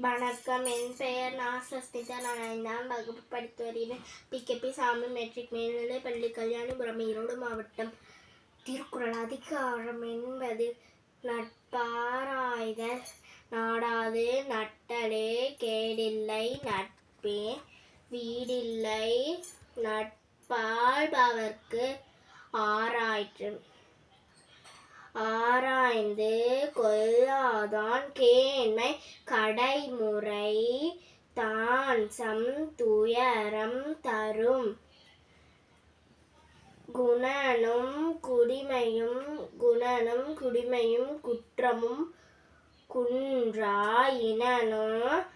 வணக்கம். என் பெயர் நான் சஸ்மிதா நான் ஐந்தாம் வகுப்பு படித்து வருகிறேன் பிகேபி சாமி மெட்ரிக் மேல்நிலை பள்ளி கல்யாணிபுரம் ஈரோடு மாவட்டம் திருக்குறள். அதிகாரம் என்பது நட்பாராய்தல் நாடாது. நட்டலே கேடில்லை. நட்பே வீடில்லை. நட்பாழ்பவர்க்கு ஆராய்ச்சி ஆராய்ந்து கொள்ளாதான் கேண்மை கடைமுறை தான் சம் துயரம் தரும். குணனும் குடிமையும் குணனும் குடிமையும் குற்றமும் குன்றா இனனும்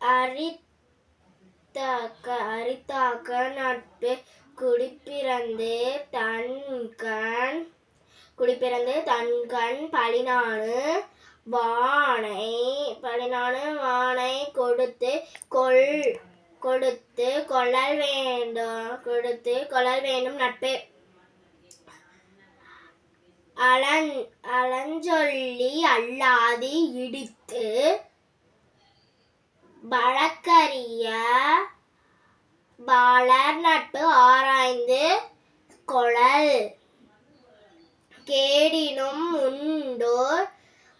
அரித்தாக்க அரித்தாக்க நட்பு குடிப்பிறந்து தன்கண் குடிப்பிறந்து தன்கண் பழினானு வானை பழினானு வானை கொடுத்து கொள் கொடுத்து கொள்ளல் வேண்டும் கொடுத்து கொள்ளல் வேண்டும் நட்பு. அலன் அலஞ்சொல்லி அல்லாது இடித்து வழக்கறிய பாலர் நட்பு ஆராய்ந்து கொளல். கேடினும் உண்டோர்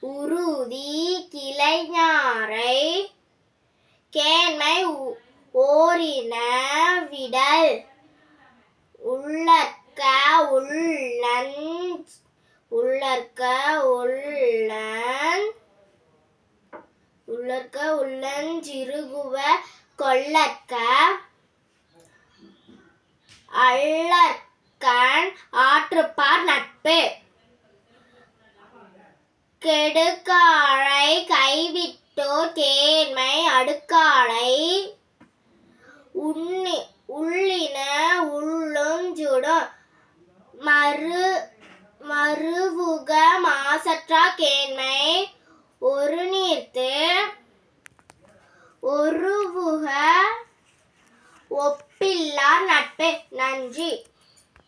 உறுதி கிளைஞாரை கேண்மை ஓரின விடல் உள்ளற்க உள்ளன் உள்ளற்க உள்ளன் உள்ளற்க உள்ளன் சிறுகுவ கொள்ளற்க கண் ஆற்றுப்பார் நட்பு. கெடுக்காழை கைவிட்டோர் கேண்மை அடுக்காலை உண்ணி உள்ளின உள்ளும் ஜுடும் மறு மறுவுக மாசற்றா கேண்மை. ஒரு நீர்த்து. ஒருவுக ஒப்பில்லார் நட்பு. நன்றி.